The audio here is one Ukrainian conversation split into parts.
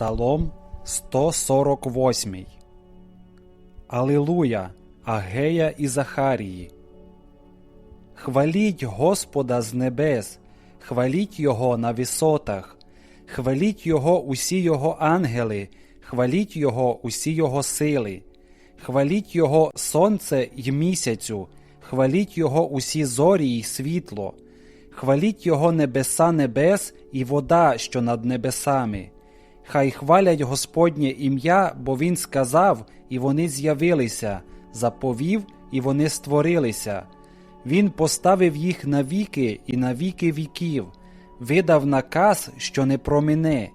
Псалом 148. Алилуя, Агея і Захарії. Хваліть Господа з небес, хваліть Його на висотах, хваліть Його усі Його ангели, хваліть Його усі Його сили, хваліть Його сонце й місяцю, хваліть Його усі зорі й світло, хваліть Його небеса небес і вода, що над небесами. Хай хвалять Господнє ім'я, бо Він сказав, і вони з'явилися, заповів, і вони створилися. Він поставив їх на віки і на віки віків, видав наказ, що не промине.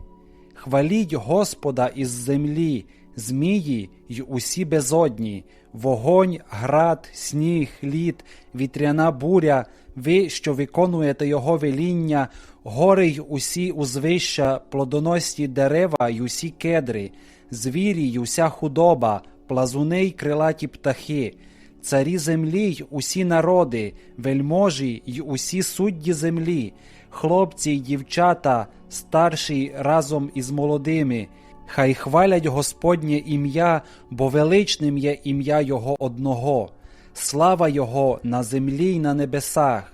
Хваліть Господа із землі, змії й усі безодні, вогонь, град, сніг, лід, вітряна буря, ви, що виконуєте Його веління, гори й усі узвища, плодоносні дерева й усі кедри, звірі й уся худоба, плазуни й крилаті птахи, царі землі й усі народи, вельможі й усі судді землі, хлопці й дівчата, старші разом із молодими. Хай хвалять Господнє ім'я, бо величним є ім'я Його одного, слава Його на землі й на небесах,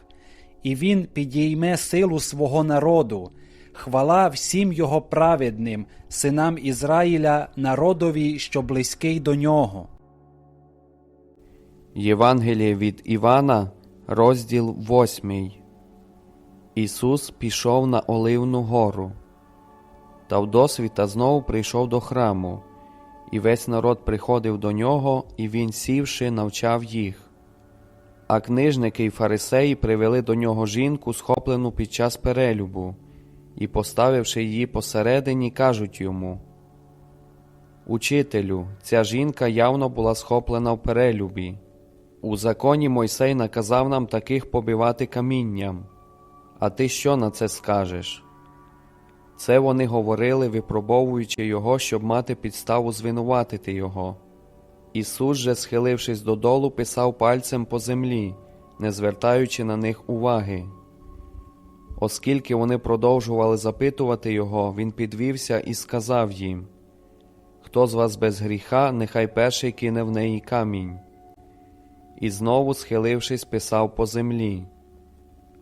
і Він підійме силу свого народу, хвала всім Його праведним, синам Ізраїля, народові, що близький до нього. Євангеліє від Івана, розділ 8. Ісус пішов на Оливну гору. Та вдосвіта знову прийшов до храму, і весь народ приходив до нього, і він, сівши, навчав їх. А книжники й фарисеї привели до нього жінку, схоплену під час перелюбу, і, поставивши її посередині, кажуть йому Учителю, ця жінка явно була схоплена в перелюбі. У законі Мойсей наказав нам таких побивати камінням. А ти що на це скажеш? Це вони говорили, випробовуючи його, щоб мати підставу звинуватити його. Ісус же, схилившись додолу, писав пальцем по землі, не звертаючи на них уваги. Оскільки вони продовжували запитувати його, він підвівся і сказав їм: Хто з вас без гріха, нехай перший кине в неї камінь. І знову, схилившись, писав по землі.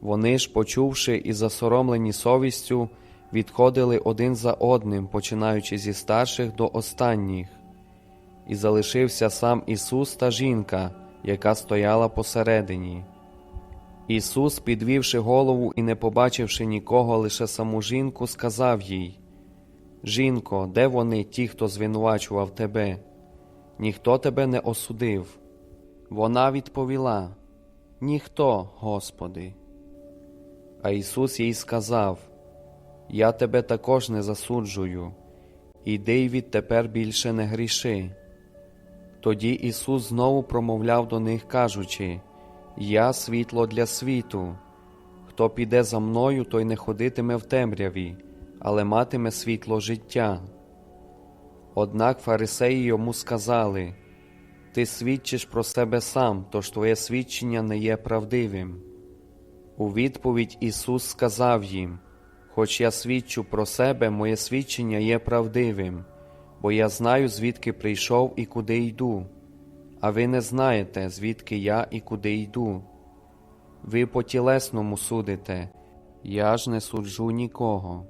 Вони ж, почувши і засоромлені совістю, відходили один за одним, починаючи зі старших до останніх, і залишився сам Ісус та жінка, яка стояла посередині. Ісус, підвівши голову і не побачивши нікого, лише саму жінку, сказав їй: Жінко, де вони, ті, хто звинувачував тебе? Ніхто тебе не осудив. Вона відповіла: Ніхто, Господи. А Ісус їй сказав: Я тебе також не засуджую, іди й відтепер більше не гріши. Тоді Ісус знову промовляв до них, кажучи: Я світло для світу. Хто піде за мною, той не ходитиме в темряві, але матиме світло життя. Однак фарисеї йому сказали: Ти свідчиш про себе сам, тож твоє свідчення не є правдивим. У відповідь Ісус сказав їм: Хоч я свідчу про себе, моє свідчення є правдивим, бо я знаю, звідки прийшов і куди йду, а ви не знаєте, звідки я і куди йду. Ви по тілесному судите, я ж не суджу нікого.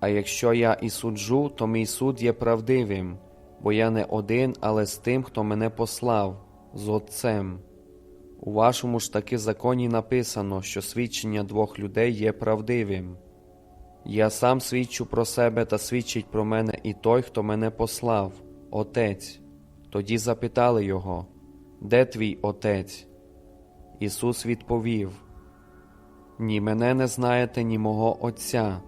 А якщо я і суджу, то мій суд є правдивим, бо я не один, але з тим, хто мене послав, з Отцем. У вашому ж таки законі написано, що свідчення двох людей є правдивим. Я сам свідчу про себе та свідчить про мене і той, хто мене послав, Отець. Тоді запитали його, Де твій Отець? Ісус відповів: Ні мене не знаєте, ні мого Отця.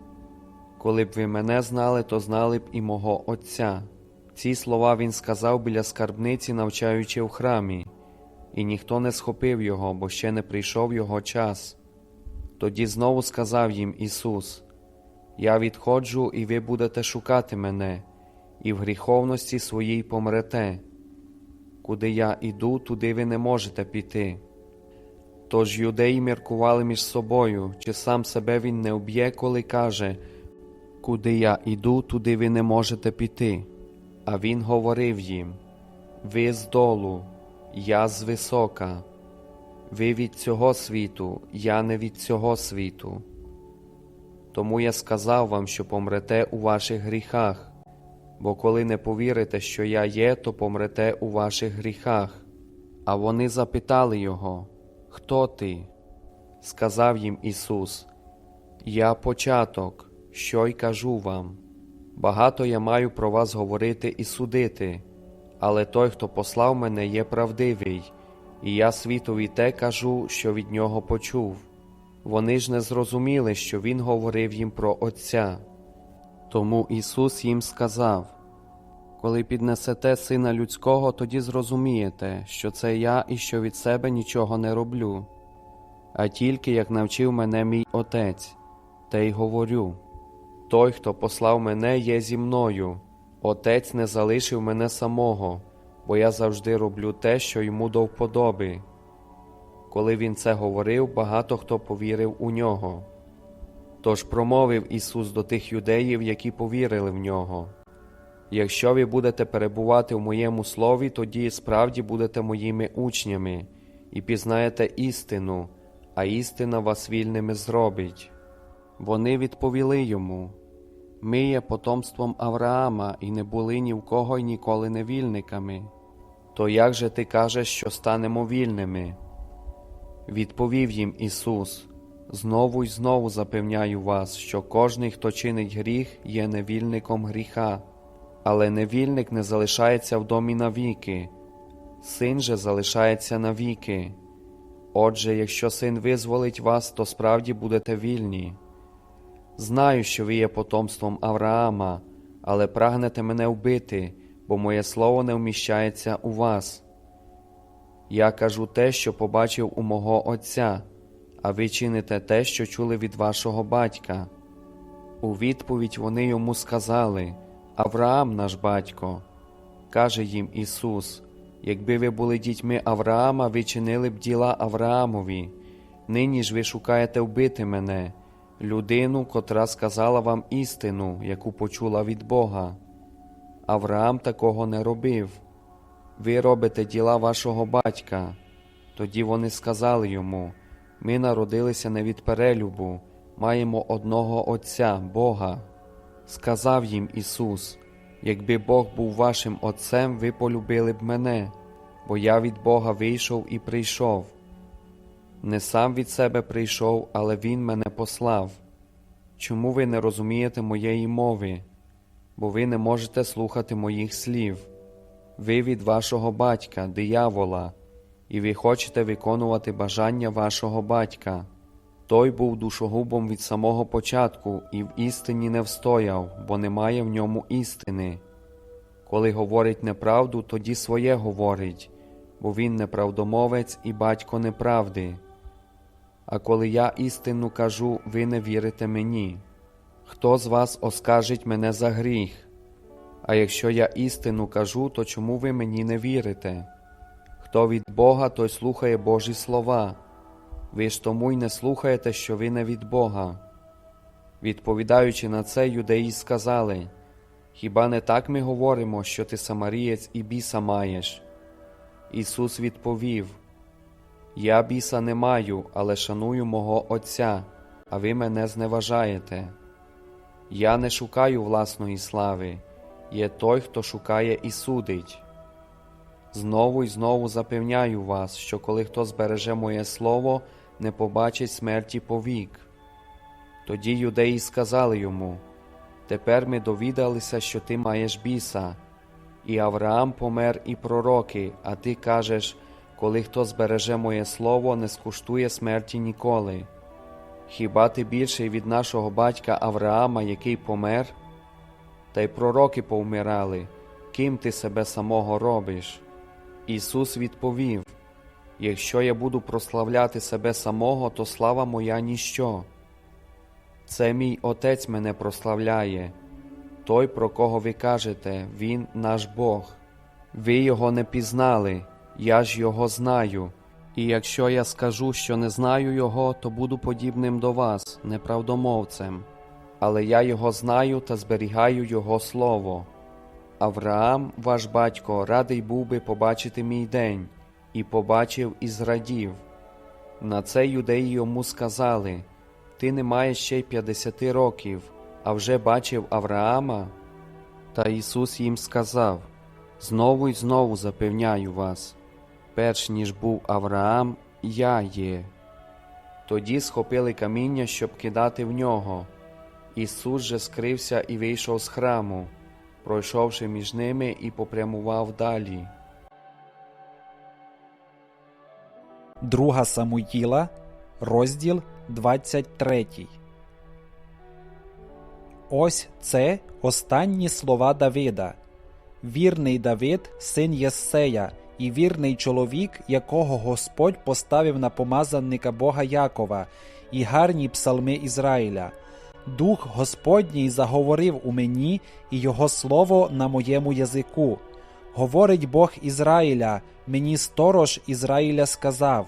Коли б ви мене знали, то знали б і мого Отця. Ці слова Він сказав біля скарбниці, навчаючи в храмі, і ніхто не схопив його, бо ще не прийшов його час. Тоді знову сказав їм Ісус: Я відходжу, і ви будете шукати мене, і в гріховності своїй помрете. Куди я іду, туди ви не можете піти. Тож юдеї міркували між собою, чи сам себе він не об'є, коли каже Куди я іду, туди ви не можете піти. А він говорив їм: Ви з долу, я з висока, ви від цього світу, я не від цього світу. Тому я сказав вам, що помрете у ваших гріхах, бо коли не повірите, що я є, то помрете у ваших гріхах. А вони запитали його, Хто ти? Сказав їм Ісус, Я початок, що й кажу вам. Багато я маю про вас говорити і судити, але той, хто послав мене, є правдивий, і я світові те кажу, що від нього почув. Вони ж не зрозуміли, що Він говорив їм про Отця. Тому Ісус їм сказав: Коли піднесете Сина Людського, тоді зрозумієте, що це я і що від себе нічого не роблю, а тільки як навчив мене мій Отець, те й говорю. Той, хто послав мене, є зі мною. Отець не залишив мене самого, бо я завжди роблю те, що йому до вподоби. Коли він це говорив, багато хто повірив у нього. Тож промовив Ісус до тих юдеїв, які повірили в нього. Якщо ви будете перебувати в моєму слові, тоді справді будете моїми учнями і пізнаєте істину, а істина вас вільними зробить. Вони відповіли йому: Ми є потомством Авраама і не були ні в кого й ніколи не вільниками. То як же ти кажеш, що станемо вільними? Відповів їм Ісус: Знову й знову запевняю вас, що кожний, хто чинить гріх, є невільником гріха, але невільник не залишається в домі навіки, син же залишається навіки. Отже, якщо син визволить вас, то справді будете вільні. Знаю, що ви є потомством Авраама, але прагнете мене вбити, бо моє слово не вміщається у вас. Я кажу те, що побачив у мого Отця, а ви чините те, що чули від вашого батька. У відповідь вони йому сказали Авраам наш батько. Каже їм Ісус: Якби ви були дітьми Авраама, ви чинили б діла Авраамові. Нині ж ви шукаєте вбити мене, людину, котра сказала вам істину, яку почула від Бога. Авраам такого не робив. Ви робите діла вашого батька. Тоді вони сказали йому: Ми народилися не від перелюбу, маємо одного Отця, Бога. Сказав їм Ісус: Якби Бог був вашим Отцем, ви полюбили б мене, бо я від Бога вийшов і прийшов. Не сам від себе прийшов, але Він мене послав. Чому ви не розумієте моєї мови? Бо ви не можете слухати моїх слів. Ви від вашого батька, диявола, і ви хочете виконувати бажання вашого батька. Той був душогубом від самого початку і в істині не встояв, бо немає в ньому істини. Коли говорить неправду, тоді своє говорить, бо він неправдомовець і батько неправди. А коли я істину кажу, ви не вірите мені. Хто з вас оскаржить мене за гріх? А якщо я істину кажу, то чому ви мені не вірите? Хто від Бога, той слухає Божі слова. Ви ж тому й не слухаєте, що ви не від Бога. Відповідаючи на це, юдеї сказали Хіба не так ми говоримо, що ти самарієць і біса маєш? Ісус відповів Я біса не маю, але шаную мого Отця, а ви мене зневажаєте. Я не шукаю власної слави, є той, хто шукає і судить. Знову й знову запевняю вас, що коли хто збереже моє слово, не побачить смерті повік. Тоді юдеї сказали йому Тепер ми довідалися, що ти маєш біса, і Авраам помер, і пророки, а ти кажеш, коли хто збереже моє слово, не скуштує смерті ніколи. Хіба ти більший від нашого батька Авраама, який помер? Та й пророки повмирали, ким ти себе самого робиш? Ісус відповів Якщо я буду прославляти себе самого, то слава моя ніщо. Це мій Отець мене прославляє, той, про кого ви кажете, Він наш Бог. Ви його не пізнали, я ж його знаю. І якщо я скажу, що не знаю його, то буду подібним до вас, неправдомовцем. Але я його знаю та зберігаю його слово. Авраам, ваш батько, радий був би побачити мій день, і побачив і зрадів. На це юдеї йому сказали: Ти не маєш ще й п'ятдесяти років, а вже бачив Авраама? Та Ісус їм сказав: Знову й знову запевняю вас, перш ніж був Авраам, я є. Тоді схопили каміння, щоб кидати в нього. Ісус же скрився і вийшов з храму, пройшовши між ними і попрямував далі. Друга Самуїла, розділ 23. Ось це останні слова Давида. Вірний Давид, син Єссея, і вірний чоловік, якого Господь поставив на помазанника Бога Якова, і гарні псалми Ізраїля. Дух Господній заговорив у мені, і його слово на моєму язику. Говорить Бог Ізраїля, мені сторож Ізраїля сказав: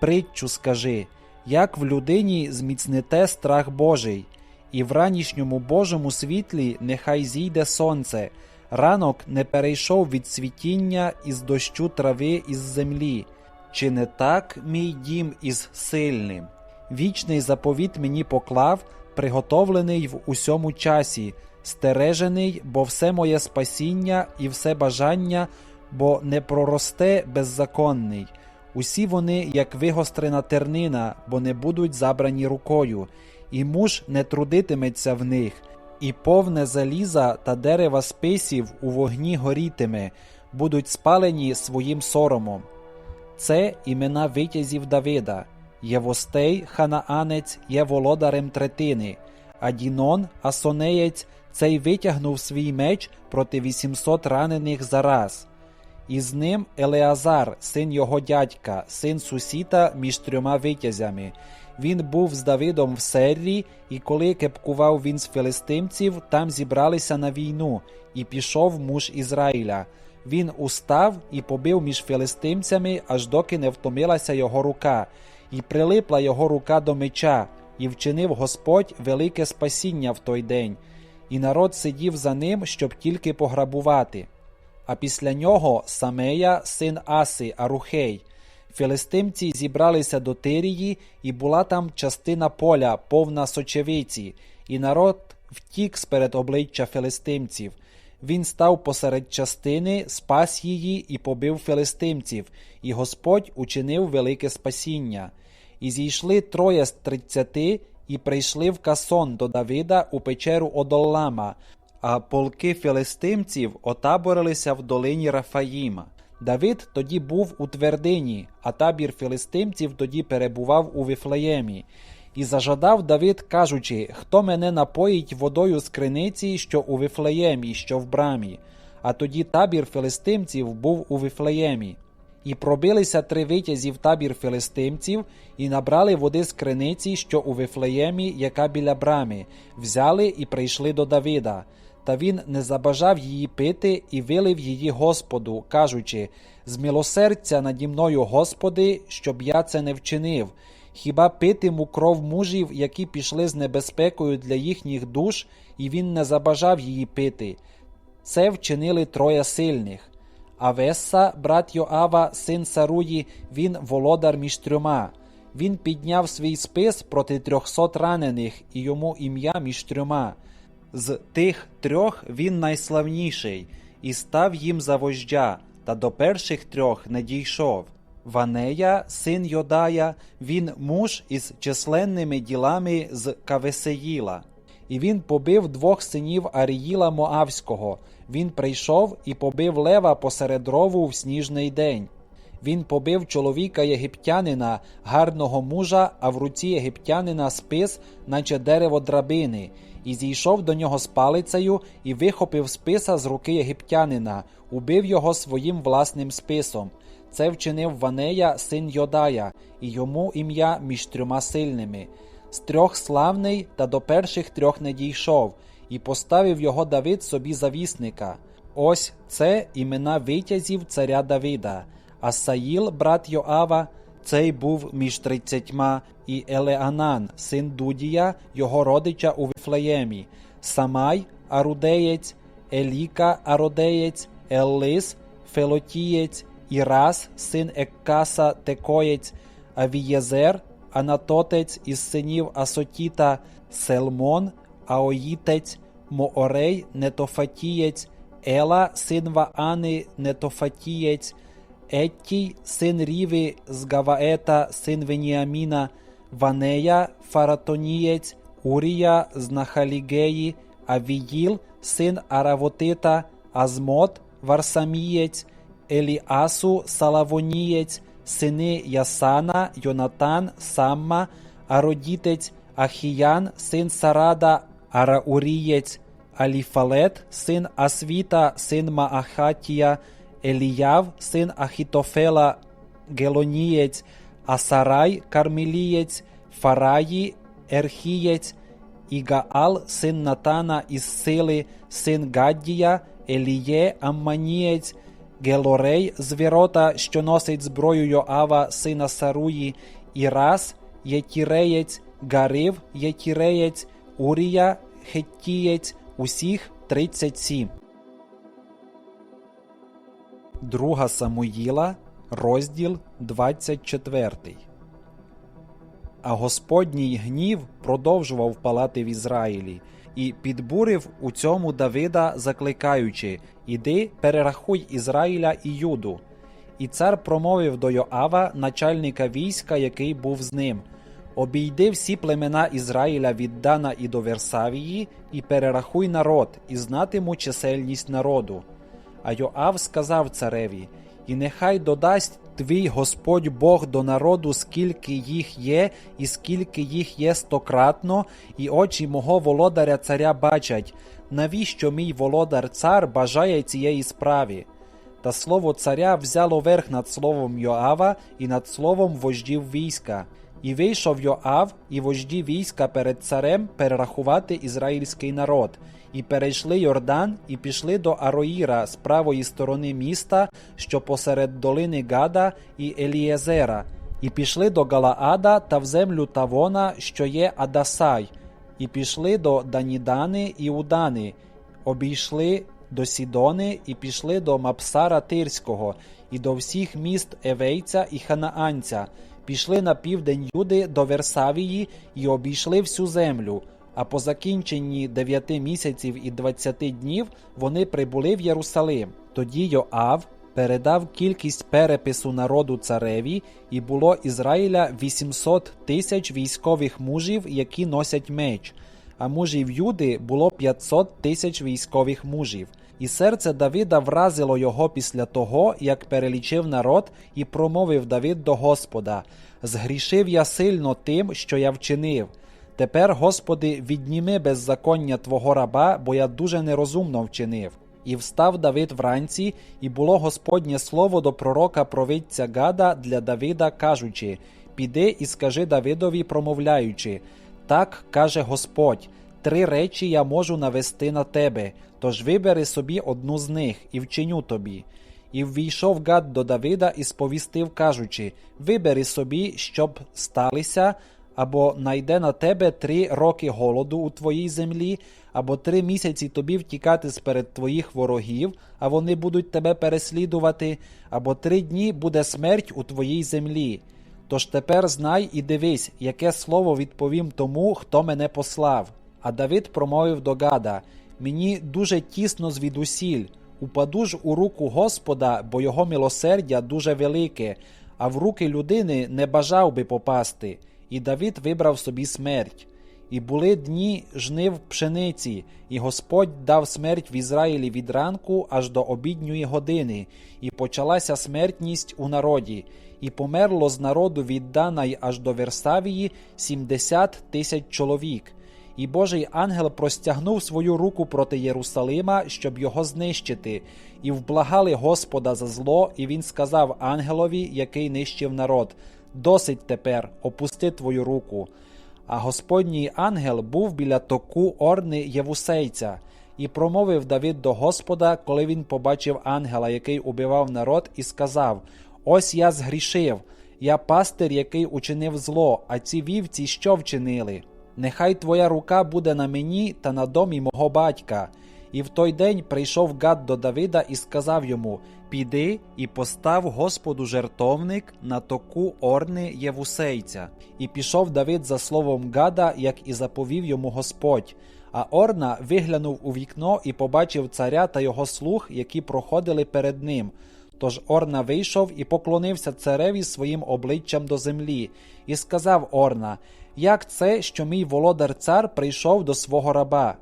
Притчу скажи, як в людині зміцните страх Божий, і в ранішньому Божому світлі нехай зійде сонце, ранок не перейшов від світіння із дощу трави із землі. Чи не так мій дім із сильним? Вічний заповіт мені поклав, приготовлений в усьому часі, стережений, бо все моє спасіння і все бажання, бо не проросте беззаконний. Усі вони, як вигострена тернина, бо не будуть забрані рукою, і муж не трудитиметься в них, і повне заліза та дерева списів у вогні горітиме, будуть спалені своїм соромом. Це імена витязів Давида. Євостей, ханаанець, є володарем третини, а Дінон, асонеєць, цей витягнув свій меч проти 800 ранених зараз. І з ним Елеазар, син його дядька, син Сусіта між трьома витязями. Він був з Давидом в Серрі, і коли кепкував він з филистимців, там зібралися на війну, і пішов муж Ізраїля. Він устав і побив між филистимцями, аж доки не втомилася його рука, і прилипла його рука до меча, і вчинив Господь велике спасіння в той день, і народ сидів за ним, щоб тільки пограбувати. А після нього Самея, син Аси, Арухей. Філистимці зібралися до Тирії, і була там частина поля, повна сочевиці, і народ втік сперед обличчя філистимців. Він став посеред частини, спас її і побив філистимців, і Господь учинив велике спасіння. І зійшли троє з тридцяти, і прийшли в Касон до Давида у печеру Одоллама, а полки філистимців отаборилися в долині Рафаїма. Давид тоді був у твердині, а табір філистимців тоді перебував у Вифлеємі. І зажадав Давид, кажучи: Хто мене напоїть водою з криниці, що у Вифлеємі, що в брамі? А тоді табір філистимців був у Вифлеємі. І пробилися три витязі табір філистимців, і набрали води з криниці, що у Вифлеємі, яка біля брами, взяли і прийшли до Давида. Та він не забажав її пити і вилив її Господу, кажучи: Змилосердця наді мною, Господи, щоб я це не вчинив. Хіба питиму кров мужів, які пішли з небезпекою для їхніх душ, і він не забажав її пити. Це вчинили троє сильних. Авеса, брат Йоава, син Саруї, він володар між трьома. Він підняв свій спис проти трьохсот ранених, і йому ім'я між трьома. З тих трьох він найславніший, і став їм за вождя, та до перших трьох не дійшов. Ванея, син Йодая, він муж із численними ділами з Кавесеїла. І він побив двох синів Аріїла Моавського. Він прийшов і побив лева посеред рову в сніжний день. Він побив чоловіка єгиптянина, гарного мужа, а в руці єгиптянина спис, наче дерево драбини, і зійшов до нього з палицею і вихопив списа з руки єгиптянина, убив його своїм власним списом. Це вчинив Ванея, син Йодая, і йому ім'я між трьома сильними. З трьох славний та до перших трьох не дійшов, і поставив його Давид собі завісника. Ось це імена витязів царя Давида. Асаїл, брат Йоава, Цей був між тридцятьма, і Елеанан, син Дудія, його родича у Вифлеємі, Самай, арудеєць, Еліка, ародеєць, Еллис, Фелотієць, Ірас, син Еккаса, Текоєць, Авієзер, Анатотець із синів Асотіта, Селмон, Аоїтець, Моорей, Нетофатієць, Ела, син Ваани, Нетофатієць, Еттій, син Ріви з Гаваета, син Веніаміна, Ванея, Фаратонієць, Урія з Нахалігеї, Авіїл, син Аравотита, Азмот, Варсамієць, Еліасу, Салавонієць, сини Ясана, Йонатан, Самма, Ародітець, Ахіян, син Сарада, Араурієць, Аліфалет, син Асвіта, син Маахатія, Еліяв, син Ахітофела, Гелонієць, Асарай, Кармелієць, Фараї, Ерхієць, Ігаал, син Натана із сили, син Гаддія, Еліє, Амманієць, Гелорей з вірота, що носить зброю Йоава, сина Саруї, Ірас, Єтіреєць, Гарив, Єтіреєць, Урія, Хеттієць, усіх 37. Друга Самуїла, розділ 24. А Господній гнів продовжував палати в Ізраїлі, і підбурив у цьому Давида, закликаючи Іди, перерахуй Ізраїля і Юду. І цар промовив до Йоава, начальника війська, який був з ним Обійди всі племена Ізраїля від Дана і до Версавії, і перерахуй народ, і знатиму чисельність народу. А Йоав сказав цареві: І нехай додасть твій Господь Бог до народу, скільки їх є, і скільки їх є стократно, і очі мого володаря царя бачать, навіщо мій володар цар бажає цієї справи. Та слово царя взяло верх над словом Йоава і над словом вождів війська. І вийшов Йоав і вожді війська перед царем перерахувати ізраїльський народ, і перейшли Йордан, і пішли до Ароїра з правої сторони міста, що посеред долини Гада і Елієзера, і пішли до Галаада та в землю Тавона, що є Адасай, і пішли до Данідани і Удани, обійшли до Сідони і пішли до Мапсара Тирського, і до всіх міст Евейця і Ханаанця, пішли на південь Юди до Версавії і обійшли всю землю. А по закінченні дев'яти місяців і двадцяти днів вони прибули в Єрусалим. Тоді Йоав передав кількість перепису народу цареві, і було Ізраїля 800 тисяч військових мужів, які носять меч, а мужів Юди було 500 тисяч військових мужів. І серце Давида вразило його після того, як перелічив народ, і промовив Давид до Господа: Згрішив я сильно тим, що я вчинив. Тепер, Господи, відніми беззаконня Твого раба, бо я дуже нерозумно вчинив. І встав Давид вранці, і було Господнє слово до пророка провидця Гада для Давида, кажучи: Піди і скажи Давидові, промовляючи: Так каже Господь. Три речі я можу навести на тебе, тож вибери собі одну з них і вчиню тобі. І ввійшов Гад до Давида і сповістив, кажучи: Вибери собі, щоб сталися, або найде на тебе три роки голоду у твоїй землі, або три місяці тобі втікати сперед твоїх ворогів, а вони будуть тебе переслідувати, або три дні буде смерть у твоїй землі. Тож тепер знай і дивись, яке слово відповім тому, хто мене послав. А Давид промовив до Гада: Мені дуже тісно звідусіль, упаду ж у руку Господа, бо його милосердя дуже велике, а в руки людини не бажав би попасти. І Давид вибрав собі смерть. І були дні жнив пшениці, і Господь дав смерть в Ізраїлі від ранку аж до обідньої години, і почалася смертність у народі, і померло з народу від Дана й аж до Версавії сімдесят тисяч чоловік. І Божий ангел простягнув свою руку проти Єрусалима, щоб його знищити, і вблагали Господа за зло, і він сказав ангелові, який нищив народ: Досить тепер, опусти твою руку. А Господній ангел був біля току Орни Євусейця, і промовив Давид до Господа, коли він побачив ангела, який убивав народ, і сказав: Ось я згрішив. Я пастир, який учинив зло, а ці вівці що вчинили? Нехай твоя рука буде на мені та на домі мого батька. І в той день прийшов Гад до Давида і сказав йому: Піди і постав Господу жертовник на току Орни Євусейця. І пішов Давид за словом Гада, як і заповів йому Господь. А Орна виглянув у вікно і побачив царя та його слуг, які проходили перед ним. Тож Орна вийшов і поклонився цареві своїм обличчям до землі, і сказав Орна: Як це, що мій володар цар прийшов до свого раба?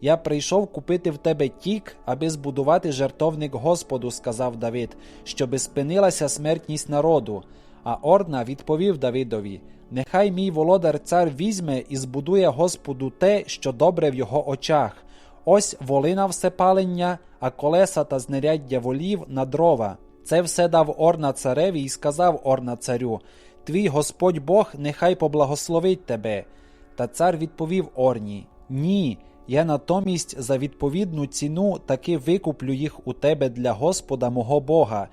Я прийшов купити в тебе тік, аби збудувати жертовник Господу, сказав Давид, щоби спинилася смертність народу. А Орна відповів Давидові: Нехай мій володар цар візьме і збудує Господу те, що добре в його очах. Ось волина всепалення, а колеса та знаряддя волів на дрова. Це все дав Орна цареві і сказав Орна царю: Твій Господь Бог нехай поблагословить тебе. Та цар відповів Орні: Ні, я натомість за відповідну ціну таки викуплю їх у тебе для Господа мого Бога,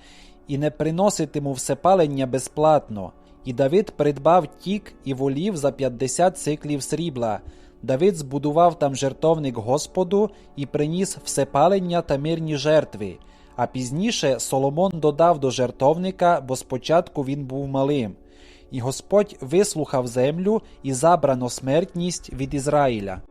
і не приноситиму всепалення безплатно. І Давид придбав тік і волів за 50 циклів срібла. Давид збудував там жертовник Господу і приніс всепалення та мирні жертви. А пізніше Соломон додав до жертовника, бо спочатку він був малим. І Господь вислухав землю і забрано смертність від Ізраїля.